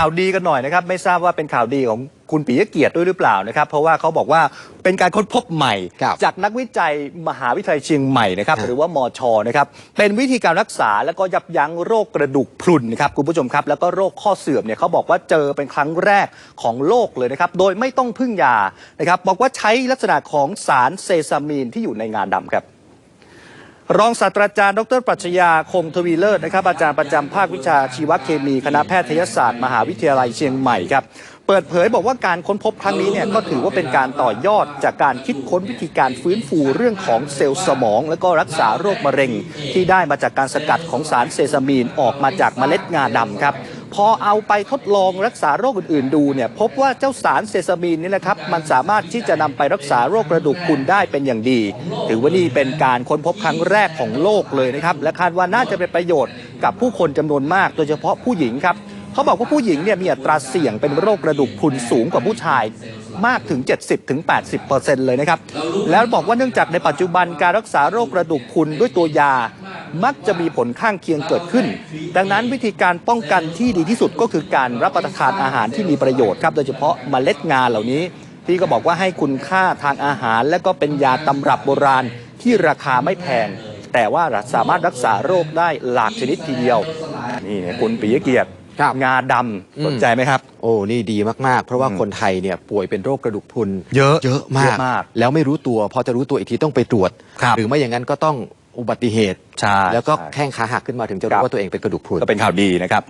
าวดีกันหน่อยนะครับ ไม่ทราบว่าเป็นข่าวดีของคุณปิยะเกียรติด้วยหรือเปล่านะครับ เพราะว่าเขาบอกว่าเป็นการค้นพบใหม่ ครับจากนักวิจัยมหาวิทยาลัยเชียงใหม่นะครับฮะหรือว่ามชนะครับ เป็นวิธีการรักษาแล้วก็ยับยั้งโรคกระดูกพรุนนะครับคุณผู้ชมครับ แล้วก็โรคข้อเสื่อมเนี่ยเขาบอกว่าเจอเป็นครั้งแรกของโลกเลยนะครับ โดยไม่ต้องพึ่งยานะครับ บอกว่าใช้ลักษณะของสารเซซามีนที่อยู่ในงาดำครับ รองศาสตราจารย์ ดรปรัชญาคงทวีเลิศนะครับอาจารย์ประจำภาควิชาชีวเคมีคณะแพทยศาสตร์ มหาวิทยาลัยเชียงใหม่ครับเปิดเผยบอกว่าการค้นพบครั้งนี้เนี่ยก็ถือว่าเป็นการต่อยอดจากการคิดค้นวิธีการฟื้นฟูเรื่องของเซลล์สมอง และก็รักษาโรคมะเร็ง ที่ได้มาจากการสกัดของสารเซซามีนออกมาจากเมล็ดงาดำครับ พอเอาไปทดลองรักษาโรคอื่น ๆ ดูเนี่ยพบว่าเจ้าสารเซซามีนนี่แหละครับมันสามารถที่จะนำไปรักษาโรคกระดูกพรุนได้เป็นอย่างดี ถือว่านี่เป็นการค้นพบครั้งแรกของโลกเลยนะครับ และคาดว่าน่าจะเป็นประโยชน์กับผู้คนจำนวนมาก โดยเฉพาะผู้หญิงครับเขาบอกว่าผู้หญิงเนี่ยมีอัตราเสี่ยงเป็นโรคกระดูกพรุนสูงกว่าผู้ชายมากถึง 70-80%เลยนะครับ แล้วบอกว่าเนื่องจากในปัจจุบันการรักษาโรคกระดูกพรุนด้วยตัวยา มักจะมีผลข้างเคียงเกิดขึ้น ดังนั้นวิธีการป้องกันที่ดีที่สุดก็คือการรับประทานอาหารที่มีประโยชน์ครับโดยเฉพาะเมล็ดงาเหล่านี้ ที่ก็บอกว่าให้คุณค่าทางอาหาร และก็เป็นยาตำรับโบราณที่ราคาไม่แพง แต่ว่าสามารถรักษาโรคได้หลากชนิดทีเดียว นี่เนี่ยคุณปิยเกียรติครับงาดอืมำสนใจไหมครับ โอ้นี่ดีมาก ๆ เพราะว่าอืมคนไทยเนี่ยป่วยเป็นโรคกระดูกพรุนเยอะเยอะมากเยอะมาก แล้วไม่รู้ตัวพอจะรู้ตัวอีกทีต้องไปตรวจครับหรือไม่อย่างนั้นก็ต้อง อุบัติเหตุ ใช่ แล้วก็ใช่แข้งขาหักขึ้นมาถึงจะครัรู้บว่าตัวเองเป็นกระดูกพรุน ก็เป็นข่าวดีนะครับ